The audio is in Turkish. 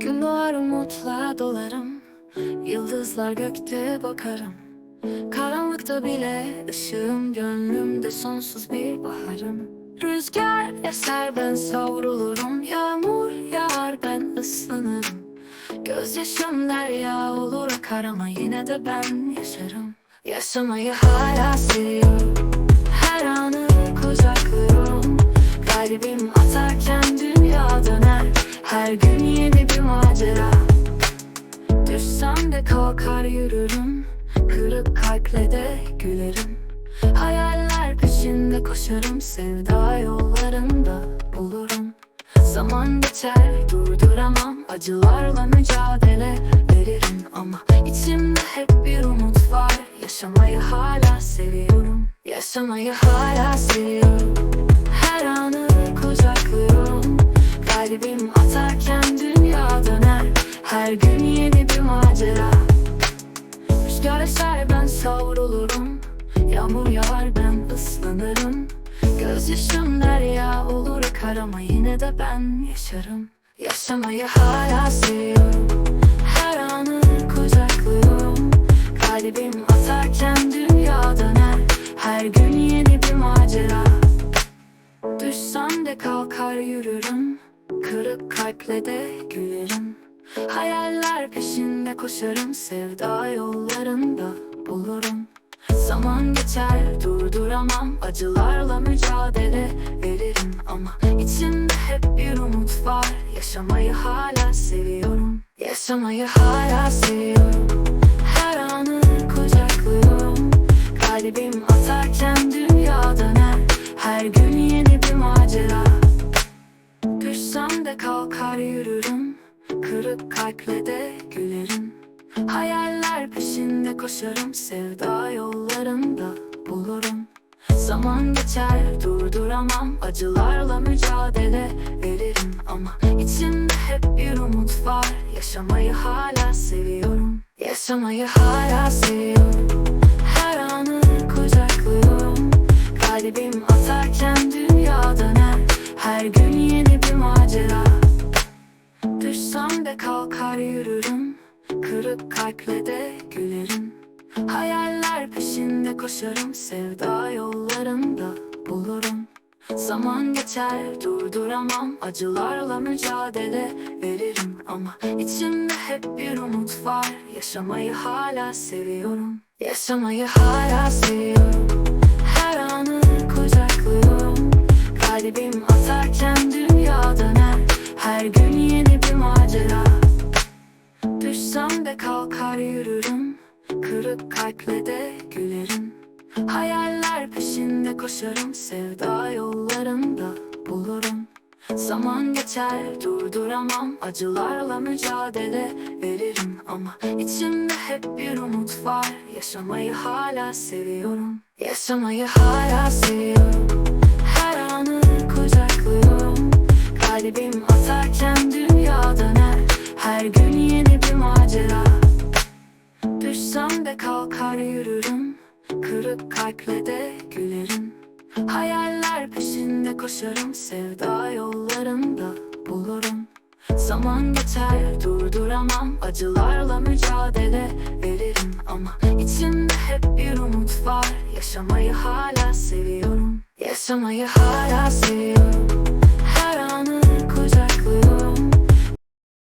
Gün doğar umutla dolarım. Yıldızlar gökte bakarım. Karanlıkta bile ışığım Gönlümde sonsuz bir baharım. Rüzgar eser ben savrulurum. Yağmur yağar ben ıslanırım Gözyaşım derya olur akar ama yine de ben yaşarım. Yaşamayı hala seviyorum bir macera. Düşsem de kalkar yürürüm. Kırık kalple de gülerim. Hayaller peşinde koşarım. Sevda yollarında bulurum. Zaman geçer durduramam. Acılarla mücadele veririm. Ama içimde hep bir umut var. Yaşamayı hala seviyorum. Yaşamayı hala seviyorum. Her anı kucaklıyorum. Kalbim Yağmur yağar ben ıslanırım. Gözyaşım derya olur akar ama yine de ben yaşarım. Yaşamayı hala seviyorum. Her anı kucaklıyorum. Kalbim atarken dünya döner. Her gün yeni bir macera. Düşsem de kalkar yürürüm. Kırık kalple de gülerim. Hayaller peşinde koşarım. Sevda yollarında bulurum Zaman geçer durduramam. Acılarla mücadele veririm Ama içimde hep bir umut var. Yaşamayı hala seviyorum. Yaşamayı hala seviyorum. Her anı kucaklıyorum. Kalbim atarken dünya döner Her gün yeni bir macera. Düşsem de kalkar yürürüm. Kırık kalple de gülerim. Hayaller peşinde koşarım Sevda yollarında bulurum. Zaman geçer durduramam Acılarla mücadele veririm Ama içimde hep bir umut var Yaşamayı hala seviyorum. Yaşamayı hala seviyorum. Her anı kucaklıyorum. Kalbim atarken dünya döner. Her gün yeni bir macera. Düşsem de kalkar yürürüm Hayaller peşinde koşarım Sevda yollarında bulurum. Zaman geçer durduramam Acılarla mücadele veririm. Ama içimde hep bir umut var Yaşamayı hala seviyorum. Yaşamayı hala seviyorum de gülerim. Hayaller peşinde koşarım. Sevda yollarında bulurum. Zaman geçer durduramam. Acılarla mücadele veririm. Ama içimde hep bir umut var. Yaşamayı hala seviyorum. Yaşamayı hala seviyorum. Her anı kucaklıyorum. Kalbim atarken dünya koşarım Sevda yollarında bulurum. Zaman geçer durduramam. Acılarla mücadele veririm. Ama içimde hep bir umut var. Yaşamayı hala seviyorum. Yaşamayı hala seviyorum